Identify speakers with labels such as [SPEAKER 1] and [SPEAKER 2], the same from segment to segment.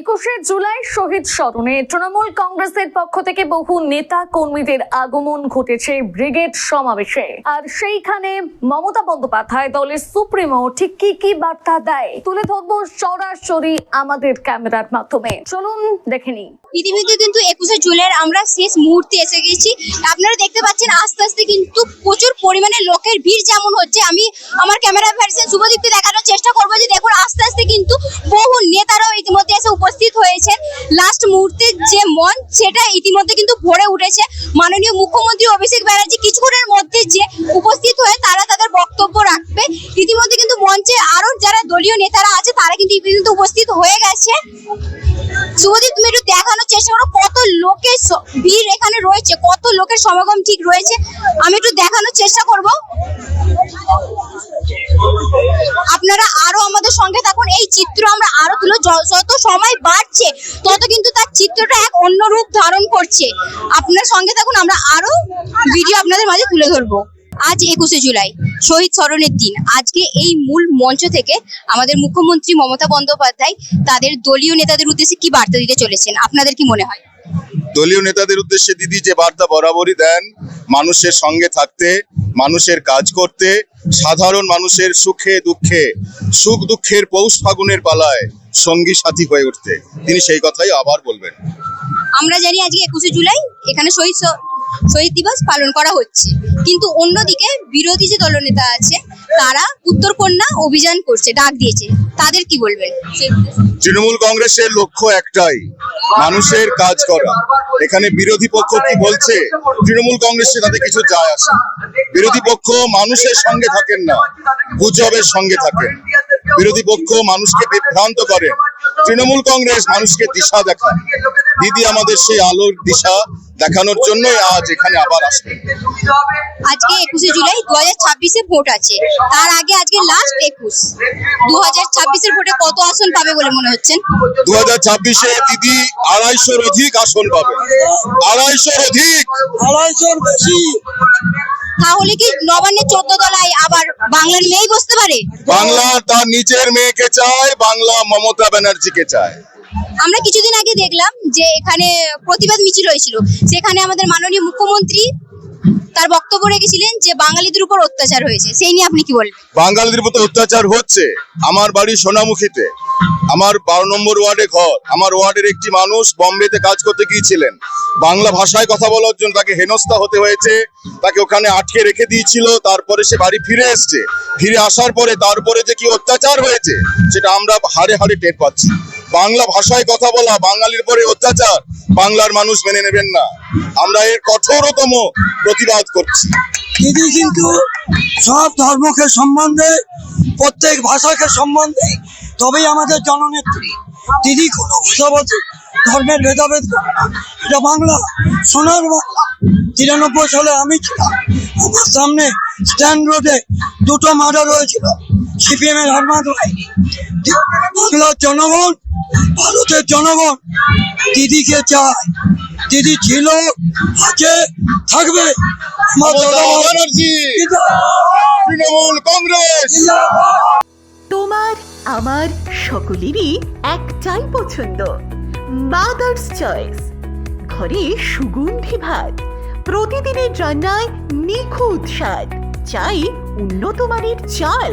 [SPEAKER 1] একুশে জুলাই শহীদ স্মরণে তৃণমূল কংগ্রেসের পক্ষ থেকে বহু নেতা কর্মীদের আগমন ঘটেছে ব্রিগেড সমাবেশে। আর সেইখানে মমতা বন্দ্যোপাধ্যায় দলের সুপ্রিমো ঠিক কি কি বার্তা দেয়? তুলে ধরবো সরাসরি আমাদের ক্যামেরার মাধ্যমে। চলুন দেখে নিই।
[SPEAKER 2] ইতিমধ্যে কিন্তু একুশে জুলাইয়ের আমরা শেষ মুহূর্তে এসে গেছি। আপনারা দেখতে পাচ্ছেন আস্তে আস্তে কিন্তু প্রচুর পরিমাণে লোকের ভিড় যেমন হচ্ছে, আমি আমার ক্যামেরা ভার্সন শুভদীপকে দেখানোর চেষ্টা করব যে দেখুন আস্তে আস্তে কিন্তু বহু নেতারাও ইতিমধ্যে এসে উপস্থিত হয়েছেন। লাস্ট মুহূর্তে যে মঞ্চ সেটা ইতিমধ্যে কিন্তু ভরে উঠেছে। মাননীয় মুখ্যমন্ত্রী অভিষেক ব্যানার্জি কিছুক্ষণের মধ্যে যে উপস্থিত হয়ে তারা তাদের বক্তব্য রাখবে। ইতিমধ্যে কিন্তু মঞ্চে আরও যারা দলীয় নেতারা আছে, তারা কিন্তু ইতিমধ্যে উপস্থিত হয়ে গেছে। তুমি একটু দেখানোর চেষ্টা করো, কত লোকের ভিড় এখানে রয়েছে, কত লোকের সমাগম ঠিক রয়েছে, আমি একটু দেখানোর চেষ্টা করব। আপনারা আরও আমাদের সঙ্গে থাকুন, এই চিত্র আমরা আরও তুলো যত সময় বাড়ছে, তত কিন্তু তার চিত্রটা এক অন্য রূপ ধারণ করছে। আপনার সঙ্গে থাকুন, আমরা আরও ভিডিও আপনাদের মাঝে তুলে ধরবো। আজ একুশে জুলাই শহীদ স্মরণের দিন। আজকে এই মূল মঞ্চ থেকে আমাদের মুখ্যমন্ত্রী মমতা বন্দ্যোপাধ্যায় তাদের দলীয় নেতাদের উদ্দেশ্যে কি বার্তা দিতে চলেছেন? আপনাদের কি মনে হয়?
[SPEAKER 3] দলীয় নেতাদের উদ্দেশ্যে দিদি যে বার্তা বরাবরই দেন মানুষের সঙ্গে থাকতে মানুষের কাজ করতে সাধারণ মানুষের সুখে দুঃখে সুখ দুঃখের পৌষ ফাগুনের পালায় সঙ্গী সাথী হয়ে উঠতে। তিনি সেই কথাই আবার বলবেন।
[SPEAKER 2] আমরা জানি আজকে একুশে জুলাই এখানে শহীদ শহীদ দিবস পালন করা হচ্ছে। কিন্তু অন্যদিকে বিরোধী যে দলনেতা আছে, তারা উত্তরকন্যা অভিযান করছে, ডাক দিয়েছে। তাদের কি বলবেন?
[SPEAKER 3] তৃণমূল কংগ্রেসের লক্ষ্য একটাই, মানুষের কাজ করা। এখানে বিরোধী পক্ষ কি বলছে? তৃণমূল কংগ্রেসে তাদের কিছু যায় আসে বিরোধী পক্ষ মানুষের সঙ্গে থাকেন না, গুজবের সঙ্গে থাকেন। বিরোধী পক্ষ মানুষকে বিভ্রান্ত করেন তৃণমূল কংগ্রেস মানুষকে দিশা দেখায়। দিদি আমাদের সেই আলোর দিশা দেখানোর জন্যই আজ এখানে আবার আসবেন
[SPEAKER 2] আজকে একুশে জুলাই দু হাজার ছাব্বিশে ভোট আছে। তার আগে আজকে লাস্ট একুশ। দু হাজার ছাব্বিশের ভোটে কত আসন পাবে বলে মনে হচ্ছেন?
[SPEAKER 3] দু হাজার ছাব্বিশে দিদি আড়াইশোর অধিক আসন পাবে। আড়াইশোর অধিক।
[SPEAKER 4] আড়াইশোর বেশি।
[SPEAKER 2] তাহলে কি নবান্নের চোদ্দ তলায় আবার বাংলার মেয়েই বসতে পারে?
[SPEAKER 3] বাংলা তার নিজের মেয়েকে চায় বাংলা মমতা ব্যানার্জিকে চায়।
[SPEAKER 2] আমরা কিছুদিন আগে দেখলাম যে এখানে প্রতিবাদ মিছিল হয়েছিল। সেখানে আমাদের মাননীয় মুখ্যমন্ত্রী তার বক্তব্য রেখেছিলেন যে বাঙালিদের উপর অত্যাচার হয়েছে। সেই নিয়ে আপনি কি বলবেন?
[SPEAKER 3] বাঙালিদের উপর অত্যাচার হচ্ছে আমার বাড়ি সোনামুখীতে। আমার বারো নম্বর ওয়ার্ডে ঘর। আমার ওয়ার্ডের একটি মানুষ বম্বেতে কাজ করতে গিয়েছিলেন। বাংলা ভাষায় কথা বলার জন্য তাকে হেনস্থা হতে হয়েছে। তাকে ওখানে আটকে রেখে দিয়েছিল। তারপরে সে বাড়ি ফিরে এসছে। ফিরে আসার পরে তারপরে যে কি অত্যাচার হয়েছে, সেটা আমরা হাড়ে হাড়ে টের পাচ্ছি। বাংলা ভাষায় কথা বলা, বাঙালির পরে অত্যাচার, বাংলার মানুষ মেনে নেবেন না। আমরা এর কঠোরতম প্রতিবাদ করছি।
[SPEAKER 4] দিদি কিন্তু সব ধর্মকে সম্বন্ধে, প্রত্যেক ভাষাকে সম্বন্ধে, তবেই আমাদের জননেত্রী দিদি কোনো ভাষাবাদী ধর্মের ভেদাভেদ না। এটা বাংলা, সোনার বাংলা। তিরানব্বই সালে আমি ছিলাম, আমার সামনে স্ট্যান্ড রোডে দুটো মার্ডার হয়েছিল সিপিএম এর হারমাদ হয়নি বাংলার জনগণ ভারতের জনগণ দিদিকে চায়। দিদি ছিল আছে থাকবে।
[SPEAKER 3] তৃণমূল কংগ্রেস।
[SPEAKER 5] তোমার আমার সকলেরই একটাই পছন্দ মাদার্স চয়েস ঘরে সুগন্ধি ভাত প্রতিদিনের রান্নায় নিখুঁত স্বাদ চাই উন্নত মানের চাল।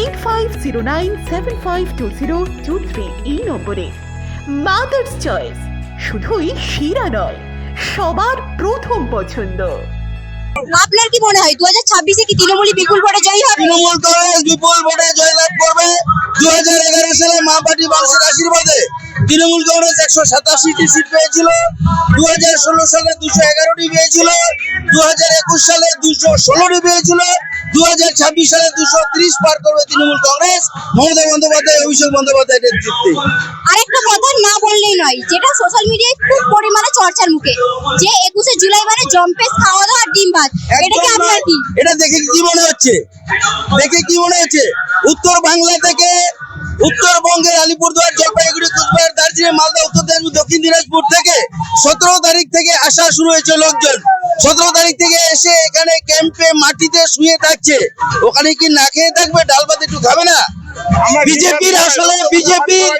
[SPEAKER 5] Eight five zero nine seven five two zero two three এই নম্বরে। মাদার্স চয়েস শুধুই শিরা নয় সবার প্রথম পছন্দ।
[SPEAKER 2] আপনার কি মনে হয় দু হাজার ছাব্বিশে কি তৃণমূলী বিপুল ভোটে জয়ী হবে?
[SPEAKER 4] তৃণমূল কংগ্রেস বিপুল ভোটে জয়লাভ করবে দু হাজার এগারো সালে মা পার্টি মানুষের আশীর্বাদে। তৃণমূল কংগ্রেস একশো সাতাশিটি সিট পেয়েছিল দু হাজার ষোলো সালে দুশো এগারোটি পেয়েছিল দু হাজার একুশ সালে দুশো ষোলোটি পেয়েছিল
[SPEAKER 6] দু হাজার ছাব্বিশ সালে দুশো ত্রিশ পার করবে তৃণমূল কংগ্রেস মমতা বন্দ্যোপাধ্যায় অভিষেক বন্দ্যোপাধ্যায়ের নেতৃত্বে।
[SPEAKER 2] আরেকটা কথা না বললেই নয় যেটা সোশ্যাল মিডিয়ায় খুব পরিমাণে চর্চার মুখে যে একুশে জুলাই মানে জম্পেস খাওয়া দাওয়া আর ডিম ভাত এটা কি আপনার কি?
[SPEAKER 6] এটা দেখে কি মনে হচ্ছে? দেখে কি মনে হচ্ছে? উত্তর বাংলা থেকে উত্তরবঙ্গের আলিপুরদুয়ার জলপাইগুড়ি কুচবিহার দার্জিলিং মালদা উত্তর দিনাজপুর দক্ষিণ দিনাজপুর থেকে সতেরো তারিখ থেকে আসা শুরু হয়েছে লোকজন। সতেরো তারিখ থেকে এসে এখানে ক্যাম্পে মাটিতে শুয়ে থাকছে। ওখানে কি না খেয়ে থাকবে? ডাল ভাত একটু খাবে না? বিজেপির আসলে বিজেপির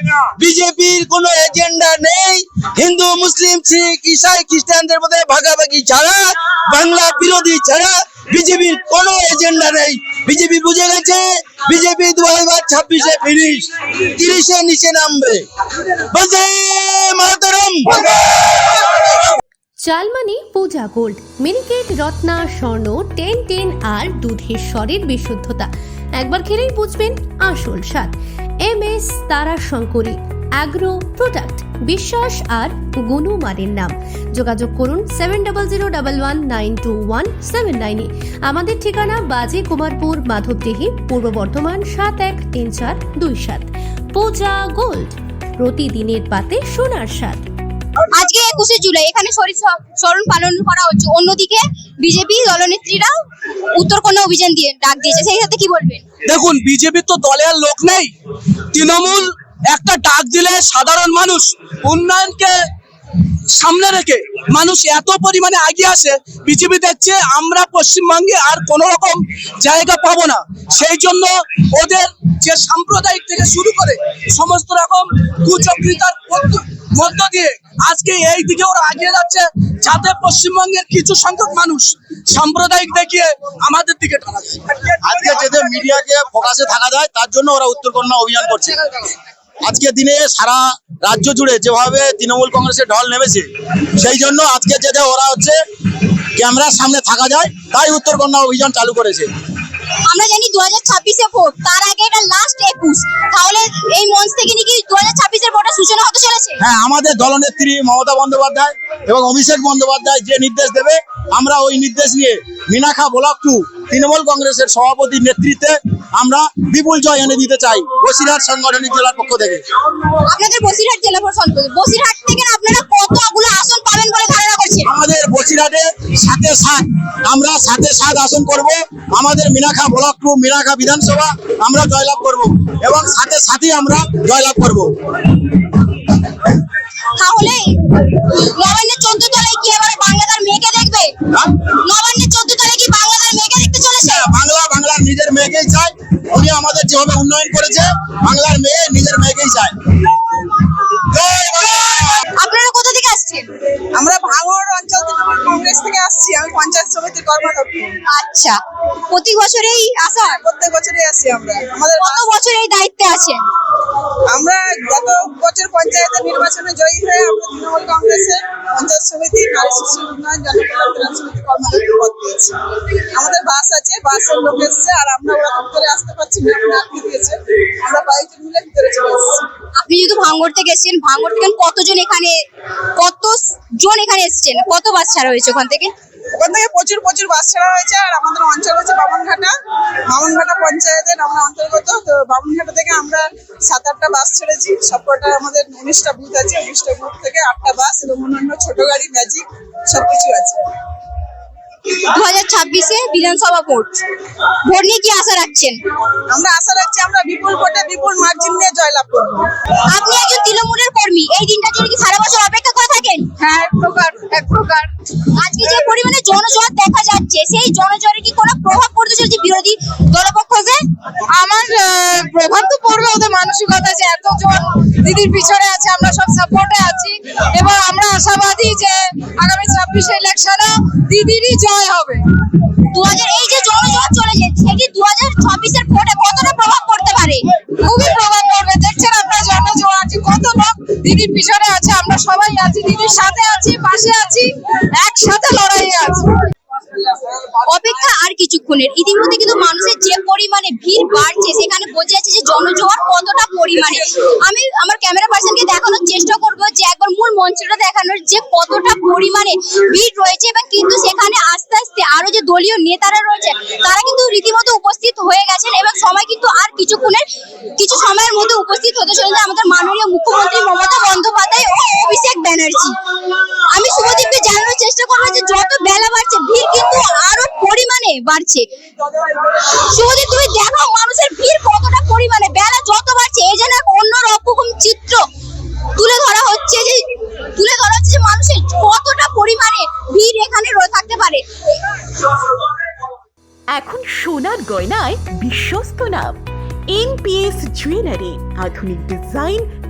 [SPEAKER 6] বিজেপির কোনো এজেন্ডা নেই। হিন্দু মুসলিম শিখ ইসাই খ্রিস্টানদের মধ্যে ভাগাভাগি ছাড়া বাংলা বিরোধী ছাড়া বিজেপির কোনো এজেন্ডা নেই। বিজেপি বুঝে গেছে? বিজেপি দু হাজার ছাব্বিশে ফিনিশ তিরিশে নিচে নামবে। বলছে মাতরম!
[SPEAKER 7] মানে পূজা gold, Miniket, Ratna, Swarna, ten ten আর দুধের স্বরের বিশুদ্ধতা। একবার খেলেই বুঝবেন আসল স্বাদ। এম এস তারা শঙ্করী অ্যাগ্রো প্রোডাক্ট বিশ্বাস আর গুণমানের নাম। যোগাযোগ করুন seven double zero double one nine two one seven নাইনে আমাদের ঠিকানা বাজে কুমারপুর মাধবদেহি পূর্ব বর্ধমান সাত এক তিন চার দুই সাত। পূজা গোল্ড প্রতিদিনের পাতে সোনার স্বাদ।
[SPEAKER 2] আজকে একুশে জুলাই এখানে শরীর স্মরণ পালন করা হচ্ছে। অন্যদিকে বিজেপি দলনেত্রীরা উত্তরকন্যা অভিযান দিয়ে ডাক দিয়েছে। সেই সাথে কি বলবেন?
[SPEAKER 8] দেখুন বিজেপির তো দলে আর লোক নেই। তৃণমূল একটা ডাক দিলে সাধারণ মানুষ উন্নয়নকে সামনে রেখে মানুষ এত পরিমাণে এগিয়ে আসে বিজেপি দেখছে আমরা পশ্চিমবঙ্গে আর কোন রকম জায়গা পাবো না। সেই জন্য ওদের যে সাম্প্রদায়িক থেকে শুরু করে সমস্ত রকম কুচক্রিতার মধ্য- দিয়ে আজকে এই দিকে ওরা এগিয়ে যাচ্ছে যাতে পশ্চিমবঙ্গের কিছু সংখ্যক মানুষ সাম্প্রদায়িক দেখিয়ে আমাদের দিকে টানা
[SPEAKER 6] আজকে যাতে মিডিয়াকে ফোকাসে থাকা যায়, তার জন্য ওরা উত্তরকন্যা অভিযান করছে। আজকে দিনে সারা রাজ্য জুড়ে যেভাবে তৃণমূল কংগ্রেসের ঢল নেমেছে, সেই জন্য আজকে যেতে ওরা হচ্ছে ক্যামেরার সামনে থাকা যায়, তাই উত্তরকন্যা অভিযান চালু করেছে।
[SPEAKER 2] আমরা জানি দু হাজার ছাব্বিশে ভোট, তার আগে এটা লাস্ট একুশ, তাহলে এই মঞ্চ থেকে নাকি দু হাজার ছাব্বিশের ভোটের সূচনা হতে চলেছে?
[SPEAKER 6] হ্যাঁ আমাদের দলনেত্রী মমতা বন্দ্যোপাধ্যায় এবং অভিষেক বন্দ্যোপাধ্যায় যে নির্দেশ দেবে আমরা ওই নির্দেশ নিয়ে মিনাখা ব্লক টু তৃণমূল কংগ্রেসের সভাপতির নেতৃত্বে আমরা বিপুল জয় এনে দিতে চাই বসিরহাট সাংগঠনিক জেলার পক্ষ থেকে।
[SPEAKER 2] আপনাদের বসিরহাট জেলা বসিরহাট থেকে আপনারা কতগুলো আসন পাবেন বলে
[SPEAKER 6] সাথে সাত আমরা সাথে সাত আসন করব। আমাদের মিনাখা ব্লক টু মিনাখা বিধানসভা আমরা জয়লাভ করব এবং সাথে সাথে আমরা জয়লাভ করব।
[SPEAKER 2] তাহলে নবান্নের চোদ্দ তলায় কি মেয়েকে দেখবে?
[SPEAKER 6] হ্যাঁ?
[SPEAKER 2] নবান্নের চোদ্দ তলায় কি বাংলাদেশ মেয়েকে দেখতে চলেছে?
[SPEAKER 6] বাংলা বাংলার নিজের মেয়েকেই চায়। উনি আমাদের যেভাবে উন্নয়ন করেছে বাংলার মেয়ে নিজের মেয়েকেই চায়।
[SPEAKER 9] কর্মাধ্যক্ষ
[SPEAKER 2] আচ্ছা। প্রতি বছরেই আসা?
[SPEAKER 9] প্রত্যেক বছরই আসি আমরা। আমাদের
[SPEAKER 2] কত বছর এই দায়িত্বে আছেন?
[SPEAKER 9] আমরা গত বছর পঞ্চায়েতের নির্বাচনে জয়ী হয়ে আমরা তৃণমূল কংগ্রেসের পঞ্চায়েত সমিতি নারী শিশু উন্নয়ন জনকল্যাণ ত্রাণ সমিতি পদ পেয়েছি আমাদের বাস আছে বাসের লোক এসছে আর আমরা ওরা ভিতরে আসতে পারছি না আমরা আটকে দিয়েছে। আমরা মিলে ভিতরে চলে এসেছি।
[SPEAKER 2] আপনি যেহেতু ভাঙ্গর থেকে এসেছেন ভাঙ্গর থেকে কতজন এখানে কত জন এখানে এসেছেন? কত বাস ছাড়া হয়েছে ওখান থেকে?
[SPEAKER 9] ওখান থেকে প্রচুর প্রচুর বাস ছাড়া হয়েছে আর আমাদের অঞ্চল হচ্ছে বামনঘাটা। বামনঘাটা পঞ্চায়েতের আমরা অন্তর্গত তো বামনঘাটা থেকে আমরা সাত আটটা বাস ছেড়েছি। সবকটা আমাদের উনিশটা বুথ আছে উনিশটা বুথ থেকে আটটা বাস এবং অন্যান্য ছোট গাড়ি ম্যাজিক সবকিছু আছে।
[SPEAKER 2] দু হাজার ছাব্বিশে বিধানসভা ভোট। ভোট নিয়ে কি আশা রাখছেন?
[SPEAKER 9] আমরা আশা রাখছি আমরা বিপুল ভোটে বিপুল মার্জিন নিয়ে জয়লাভ করব।
[SPEAKER 2] আপনি একজন তৃণমূলের কর্মী এই দিনটা জন্য কি সারা বছর অপেক্ষা থাকেন
[SPEAKER 9] হ্যাঁ এক প্রকার এক প্রকার।
[SPEAKER 2] আজকে যে পরিমাণে জনজোয়ার দেখা যাচ্ছে সেই জনজোয়ারে কি কোনো প্রভাব পড়তে চলছে বিরোধী দলপক্ষকে?
[SPEAKER 9] আমার প্রভাব তো পড়বে ওদের মানসিকতা যে এতজন দিদির পিছনে আছে আমরা সব সাপোর্টে আছি। এবং আমরা আশাবাদী যে আগামী ছাব্বিশে ইলেকশনে দিদিরই জয় হবে।
[SPEAKER 2] দু হাজার এই যে জনজোয়ার চলে যাচ্ছে সেটি দু হাজার ছাব্বিশের ভোটে কতটা প্রভাব পড়তে পারে?
[SPEAKER 9] খুবই প্রভাব পড়বে। দেখছেন আপনারা জনজোয়ার কত লোক দিদির পিছনে আমরা সবাই আছি, দিদির সাথে আছি, পাশে আছি, একসাথে লড়াইয়ে আছি।
[SPEAKER 2] অপেক্ষা আর কিছুক্ষণের। ইতিমধ্যে কিন্তু মানুষের যে পরিমাণে ভিড় বাড়ছে, সেখানে বোঝা যাচ্ছে যে জনজোয়ার কতটা পরিমাণে। আমি আমার ক্যামেরা পার্সনকে দেখানোর চেষ্টা করব যে একবার মূল মঞ্চটা দেখানোর যে কতটা পরিমাণে ভিড় রয়েছে এবং কিন্তু সেখানে আস্তে আস্তে আরও যে দলীয় নেতারা রয়েছে, তারা কিন্তু রীতিমতো উপস্থিত হয়ে গেছেন এবং সময় কিন্তু আর কিছুক্ষণের, কিছু সময়ের মধ্যে উপস্থিত হতে চলেছে আমাদের মাননীয় মুখ্যমন্ত্রী মমতা বন্দ্যোপাধ্যায় ও অভিষেক ব্যানার্জি। আমি শুভদীপকে জানানোর চেষ্টা করব যে যত বেলা বাড়ছে, ভিড় কিন্তু আরও পরিমাণে বাড়ছে। শুভদীপ, তুমি দেখো মানুষের ভিড় কতটা পরিমাণে। বেলা যত বাড়ছে, এই যেন এক অন্য রকম চিত্র তুলে ধরা হচ্ছে যে, তুলে ধরা হচ্ছে যে মানুষের কতটা পরিমাণে ভিড় এখানে থাকতে পারে।
[SPEAKER 5] এখন সোনার গয়নায় বিশ্বস্ত নাম। এনপিএস জুয়েলারি, আধুনিক ডিজাইন